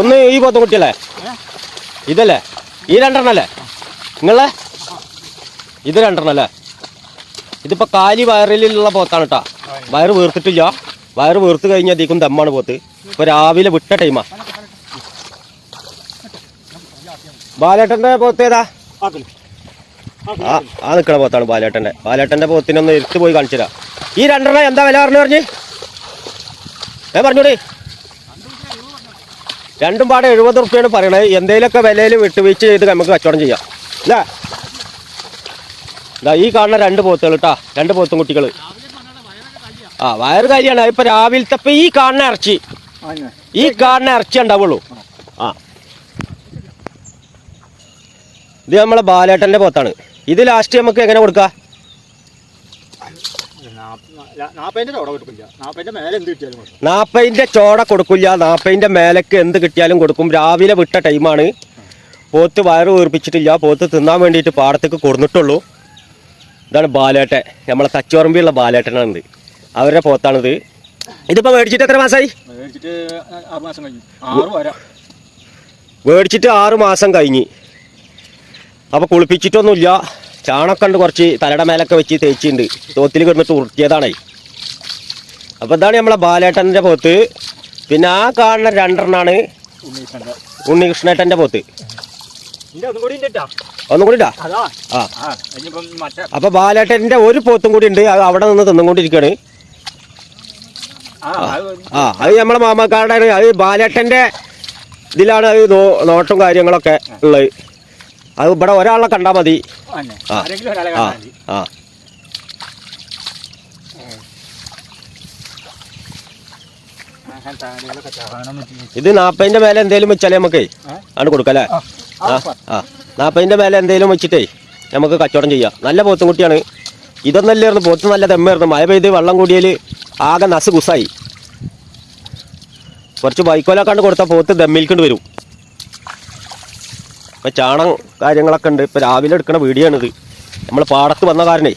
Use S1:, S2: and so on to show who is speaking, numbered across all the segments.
S1: ഒന്ന് ഈ പോത്തും കുട്ടിയല്ലേ? ഇതല്ലേ? ഈ രണ്ടെണ്ണല്ലേ? നിങ്ങളെ? ഇത് രണ്ടെണ്ണല്ലേ? ഇതിപ്പോ കാലി വയറിലുള്ള പോത്താണ് കേട്ടോ വയറ് വീർത്തിട്ടില്ല. വയറ് വീർത്ത് കഴിഞ്ഞാൽ അധികം ദമ്മാണ് പോത്ത്. ഇപ്പൊ രാവിലെ വിട്ട ടൈമാ ബാലേട്ടന്റെ പോത്ത് ഏതാ? ആ ആ നിക്കണ പോത്താണ് ബാലേട്ടന്റെ. ബാലേട്ടന്റെ പോത്തിനൊന്ന് എടുത്തു പോയി കാണിച്ചു തരാം ഈ രണ്ടെണ്ണം എന്താ വില പറഞ്ഞു പറഞ്ഞ്? ഏ പറഞ്ഞോടി. രണ്ടും പാടെ എഴുപത് റുപ്യാണ് പറയണത്. എന്തെങ്കിലുമൊക്കെ വിലയിൽ വിട്ടുവീഴ്ച ചെയ്ത് നമുക്ക് കച്ചവടം ചെയ്യാം. അല്ലേ ഇതാ ഈ കാണുന്ന രണ്ട് പോത്തുകൾ കേട്ടാ രണ്ട് പോത്തും കുട്ടികൾ. ആ വയറ് കാര്യമാണ് ഇപ്പൊ രാവിലത്തെ ഇപ്പൊ ഈ കാണുന്ന ഇറച്ചി. ഈ കാണുന്ന ഇറച്ചി ഉണ്ടാവുള്ളൂ. ആ. ഇത് നമ്മളെ ബാലേട്ടന്റെ പോത്താണ്. ഇത് ലാസ്റ്റ് നമുക്ക് എങ്ങനെ കൊടുക്കാം
S2: നാപ്പതിന്റെ ചോട കിട്ടില്ല നാപ്പതിന്റെ മേലെ എന്ത് കിട്ടിയാലും കൊടുക്കും
S1: നാപ്പതിന്റെ ചോട കൊടുക്കില്ല. നാപ്പതിന്റെ മേലക്ക് എന്ത് കിട്ടിയാലും കൊടുക്കും. രാവിലെ വിട്ട ടൈമാണ് പോത്ത് വയറ് വീർപ്പിച്ചിട്ടില്ല. പോത്ത് തിന്നാൻ വേണ്ടിയിട്ട് പാടത്തേക്ക് കൊടുന്നിട്ടുള്ളൂ. ഇതാണ് ബാലേട്ടൻ. നമ്മളെ തച്ചോറമ്പിയുള്ള ബാലേട്ടനാണിത്. അവരുടെ പോത്താണിത്. ഇതിപ്പോ മേടിച്ചിട്ട് എത്ര മാസമായി
S2: മേടിച്ചിട്ട് ആറ് മാസം കഴിഞ്ഞ്.
S1: അപ്പോൾ കുളിപ്പിച്ചിട്ടൊന്നുമില്ല. ചാണകം ഉണ്ട് കുറച്ച് തലയുടെ മേലൊക്കെ വെച്ച് തേച്ചിട്ടുണ്ട്. തോത്തിൽ കിടന്നിട്ട് ഉരുട്ടിയതാണേ അപ്പോൾ ഇതാണ് നമ്മളെ ബാലേട്ടന്റെ പോത്ത്. പിന്നെ ആ കാണുന്ന രണ്ടെണ്ണാണ് ഉണ്ണികൃഷ്ണേട്ടന്റെ പോത്ത്.
S2: ഒന്നും കൂടി
S1: അപ്പോൾ ബാലേട്ടന്റെ ഒരു പോത്തും കൂടി ഉണ്ട്. അത് അവിടെ നിന്ന് തിന്നുകൊണ്ടിരിക്കുകയാണ്.
S2: ആ അത്
S1: നമ്മളെ മാമക്കാരുടെ അത് ബാലേട്ടന്റെ ഇതിലാണ് അത് നോട്ടും കാര്യങ്ങളൊക്കെ ഉള്ളത്. അത് ഇവിടെ ഒരാളെ കണ്ടാൽ മതി. ആ. ഇത് നാപ്പതിന്റെ മേലെ എന്തേലും വെച്ചാലേ നമുക്ക്? ആണ് കൊടുക്കല്ലേ?
S2: ആ,
S1: ആ
S2: ആ,
S1: ആ. നാപ്പതിന്റെ മേലെ എന്തേലും വെച്ചിട്ടേ നമുക്ക് കച്ചവടം ചെയ്യാം. നല്ല പോത്തും കുട്ടിയാണ്. ഇതൊന്നല്ലായിരുന്നു പോത്ത് നല്ല തെമ്മായിരുന്നു. മഴ പെയ്ത് വെള്ളം കൂടിയാൽ ആകെ നസ് കുസായി. കുറച്ച് ബൈക്കോലൊക്കെ കൊടുത്താൽ പോത്ത് ദമ്മിൽക്കൊണ്ട് വരും. ഇപ്പൊ ചാണം കാര്യങ്ങളൊക്കെ ഉണ്ട്. ഇപ്പൊ രാവിലെ എടുക്കണ വീഡിയോ ആണിത് നമ്മൾ പാടത്ത് വന്ന കാരണേ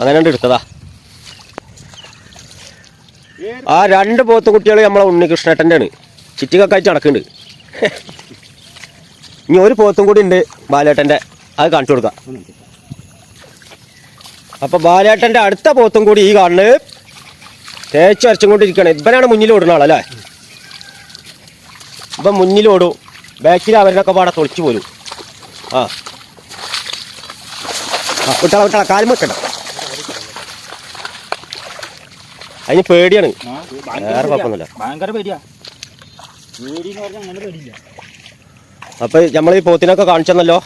S1: അങ്ങനെ ഉണ്ട് എടുത്തതാ. ആ രണ്ട് പോത്ത് കുട്ടികൾ നമ്മളെ ഉണ്ണികൃഷ്ണേട്ടന്റെ ആണ് ചിറ്റികൊക്കെ അയച്ച് നടക്കുന്നുണ്ട് ഇനി ഒരു പോത്തും കൂടി ഉണ്ട് ബാലേട്ടന്റെ. അത് കാണിച്ചു കൊടുക്കാം. അപ്പൊ ബാലേട്ടന്റെ അടുത്ത പോത്തും കൂടി ഈ കാണുന്നത് തേച്ച് അരച്ചും കൊണ്ടിരിക്കുകയാണ് ഇവനാണ് മുന്നിൽ ഓടുന്ന ആളല്ലേ? ഇപ്പം മുന്നിൽ ഓടും. ബാക്കിൽ അവരിനൊക്കെ പാടെ തൊളിച്ചു പോരും. ആ. ആ വിട്ടള വിട്ടള കാലും വെക്കണ്ട അതിന് പേടിയാണ്. വേറെ. കുഴപ്പമൊന്നുമില്ല.
S2: ഭയങ്കര പേടിയാ.
S1: അപ്പൊ നമ്മൾ ഈ പോത്തിനൊക്കെ കാണിച്ചെന്നല്ലോ.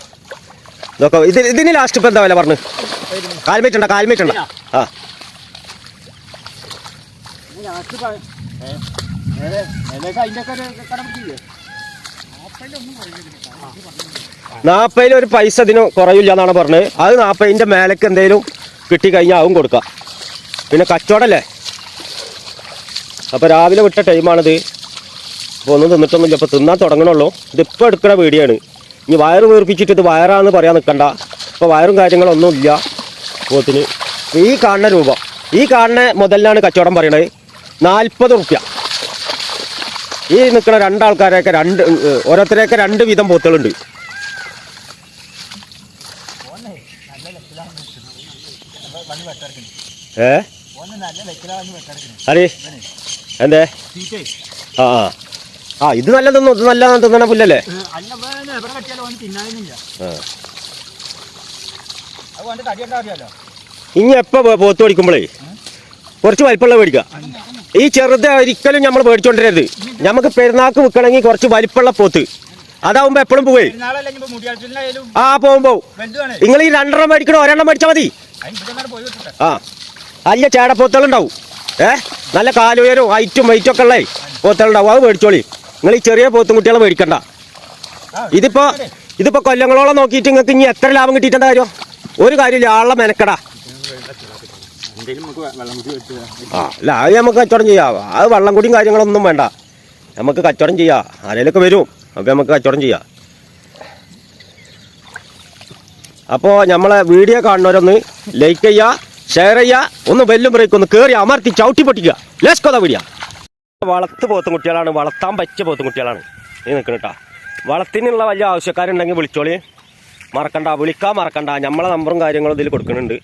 S1: ഇതൊക്കെ ഇത് ഇതിന് ലാസ്റ്റ് ഇപ്പൊ എന്താ വില പറഞ്ഞു? കാൽമേറ്റുണ്ട കാൽമേറ്റുണ്ട ആ.
S2: അതിന്റെ ഒക്കെ
S1: നാപ്പതിൽ ഒരു പൈസ ഇതിന് കുറയില്ല എന്നാണ് പറഞ്ഞത്. അത് നാപ്പതിന്റെ മേലേക്ക് എന്തെങ്കിലും കിട്ടി കഴിഞ്ഞാൽ അതും കൊടുക്കാം. പിന്നെ കച്ചവടല്ലേ? അപ്പൊ രാവിലെ വിട്ട ടൈമാണിത് അപ്പോൾ ഒന്നും തിന്നിട്ടൊന്നുമില്ല. അപ്പോൾ തിന്നാൻ തുടങ്ങണുള്ളൂ. ഇതിപ്പോൾ എടുക്കുന്ന വീടിയാണ് ഇനി വയറ് വീർപ്പിച്ചിട്ട് ഇത് വയറാന്ന് പറയാൻ നിൽക്കണ്ട അപ്പോൾ വയറും കാര്യങ്ങളൊന്നും ഇല്ല. പോത്തിന്. ഈ കാണുന്ന രൂപ. ഈ കാണുന്ന മുതലിനാണ് കച്ചവടം പറയണത്. നാൽപ്പത് റുപ്യ. ഈ നിൽക്കുന്ന രണ്ടാൾക്കാരെയൊക്കെ രണ്ട് ഓരോരുത്തരെയൊക്കെ രണ്ട് വീതം പോത്തുകളുണ്ട്. ഏ? അതെ എന്തേ? ആ ആ. ആ ഇത് നല്ല തിന്നു ഇത് നല്ല തിന്നണ പുല്ലല്ലേ? ഇനി എപ്പോ പോത്ത് പഠിക്കുമ്പോഴേ കുറച്ച് വലിപ്പമുള്ള മേടിക്കുക ഈ ചെറുത് ഒരിക്കലും നമ്മൾ മേടിച്ചോണ്ടിരരുത് നമുക്ക് പെരുന്നാക്ക് വിൽക്കണമെങ്കിൽ കുറച്ച് വലിപ്പമുള്ള പോത്ത്. അതാവുമ്പോ എപ്പോഴും പോവേ. ആ പോകുമ്പോ. നിങ്ങൾ ഈ രണ്ടെണ്ണം മേടിക്കണോ? ഒരെണ്ണം മേടിച്ചാൽ മതി. ആ അല്ല ചേടപ്പോത്തുകളുണ്ടാവും. ഏ നല്ല കാലുയരും ഹൈറ്റും വെയിറ്റും ഒക്കെ ഉള്ളേ പോത്തുകളുണ്ടാവും. അത് മേടിച്ചോളി. നിങ്ങൾ ഈ ചെറിയ പോത്തും കുട്ടികളെ മേടിക്കണ്ട ഇതിപ്പോ ഇതിപ്പോ കൊല്ലങ്ങളോളം നോക്കിയിട്ട് നിങ്ങൾക്ക് ഇനി എത്ര ലാഭം കിട്ടിയിട്ടുണ്ടായിരുന്നു കാര്യം? ഒരു കാര്യമില്ല ആളെ മെനക്കടാ
S2: എന്തെങ്കിലും നമുക്ക് വെള്ളം കുടി വെച്ച്
S1: ആ അല്ല അത് നമുക്ക് കച്ചവടം ചെയ്യാം. അത് വള്ളം കുടിയും കാര്യങ്ങളൊന്നും വേണ്ട. നമുക്ക് കച്ചവടം ചെയ്യാം. ആരെങ്കിലൊക്കെ വരും അപ്പോൾ നമുക്ക് കച്ചവടം ചെയ്യാം. അപ്പോൾ നമ്മളെ വീഡിയോ കാണുന്നവരൊന്ന് ലൈക്ക് ചെയ്യുക ഷെയർ ചെയ്യുക ഒന്ന് ബെല്ലും ബ്രേക്ക് ഒന്ന് കയറി അമർത്തി ചവിട്ടി പൊട്ടിക്കുക. ലെസ് കൊത വീഡിയോ വളർത്ത് പോത്തും കുട്ടികളാണ് വളർത്താൻ പറ്റിയ പോത്തും കുട്ടികളാണ്. ഈ നിൽക്കണം കേട്ടോ വളത്തിനുള്ള വലിയ ആവശ്യക്കാരുണ്ടെങ്കിൽ വിളിച്ചോളി. മറക്കണ്ട വിളിക്കാൻ മറക്കണ്ട. നമ്മളെ നമ്പറും കാര്യങ്ങളും ഇതിൽ കൊടുക്കുന്നുണ്ട്.